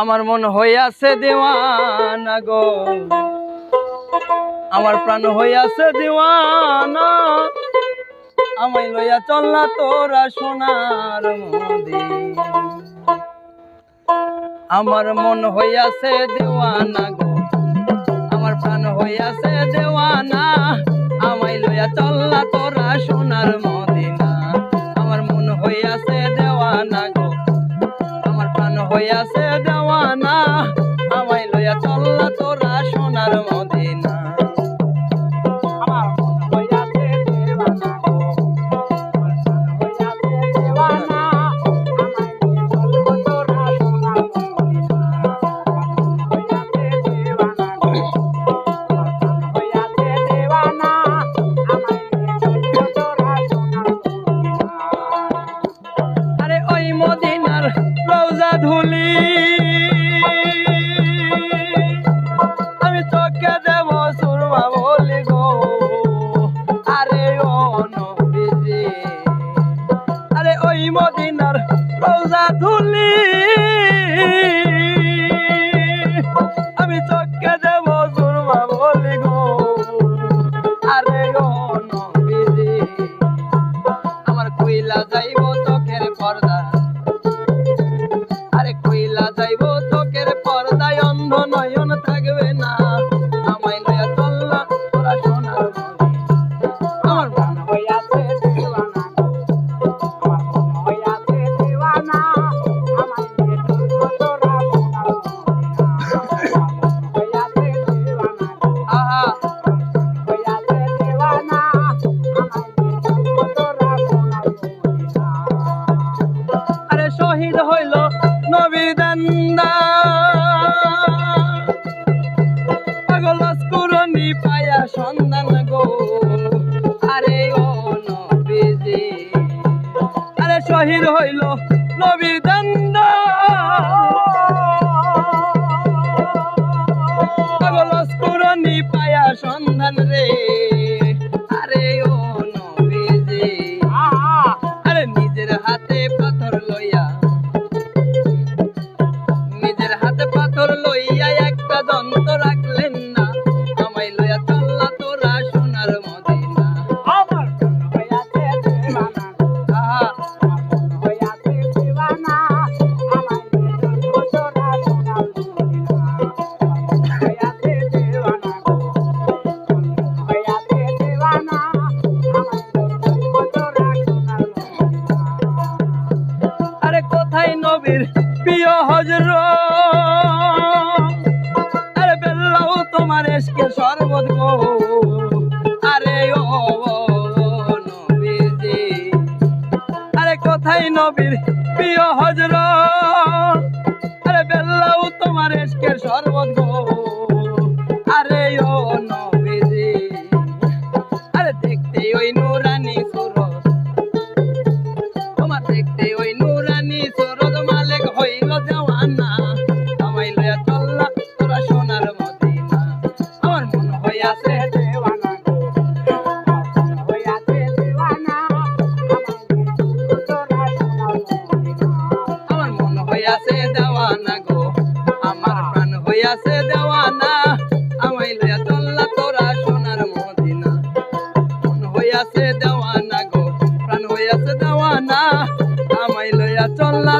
আমার মন হইয়াছে দেওয়ানা গো। আমার প্রাণ হইয়াছে দেওয়ানা। আমায় লইয়া চল না তোরা সোনার মদিন আমার মন হইয়াছে দেওয়ানা গো। আমার প্রাণ হইয়াছে দেওয়ানা। আমায় লইয়া চল না তোরা সোনার মদিনা। আমার মন হইয়াছে দেওয়ানা গো। আমার প্রাণ হইয়াছে দেওয়ানা। ধুলি। আমি চোখে দেব সুরমা বলি গো। আরে ও নবীজি, আরে ওই মদিনার রোজা ধুলি। হইল নবীর দান্দা। পাগল কুরনি পায়া সন্ধান গো। আরে ও নবীজি, আরে শহীদ হইল নবীর দান্দা। নবীর প্রিয় হজর আরে বেল্লাও তোমার এসকে শরবত গো। আরে ও নবীজি। আরে কোথায় নবীর প্রিয় হজর আরে বেল্লাও তোমার এসকে শরবত গো। হইয়াছে দেওয়ানা। আমায় লইয়া চললা তোরা সোনার মদিনা। মন হইয়াছে দেওয়ানা গো, প্রাণ হইয়াছে দেওয়ানা। আমায় লইয়া চল্লা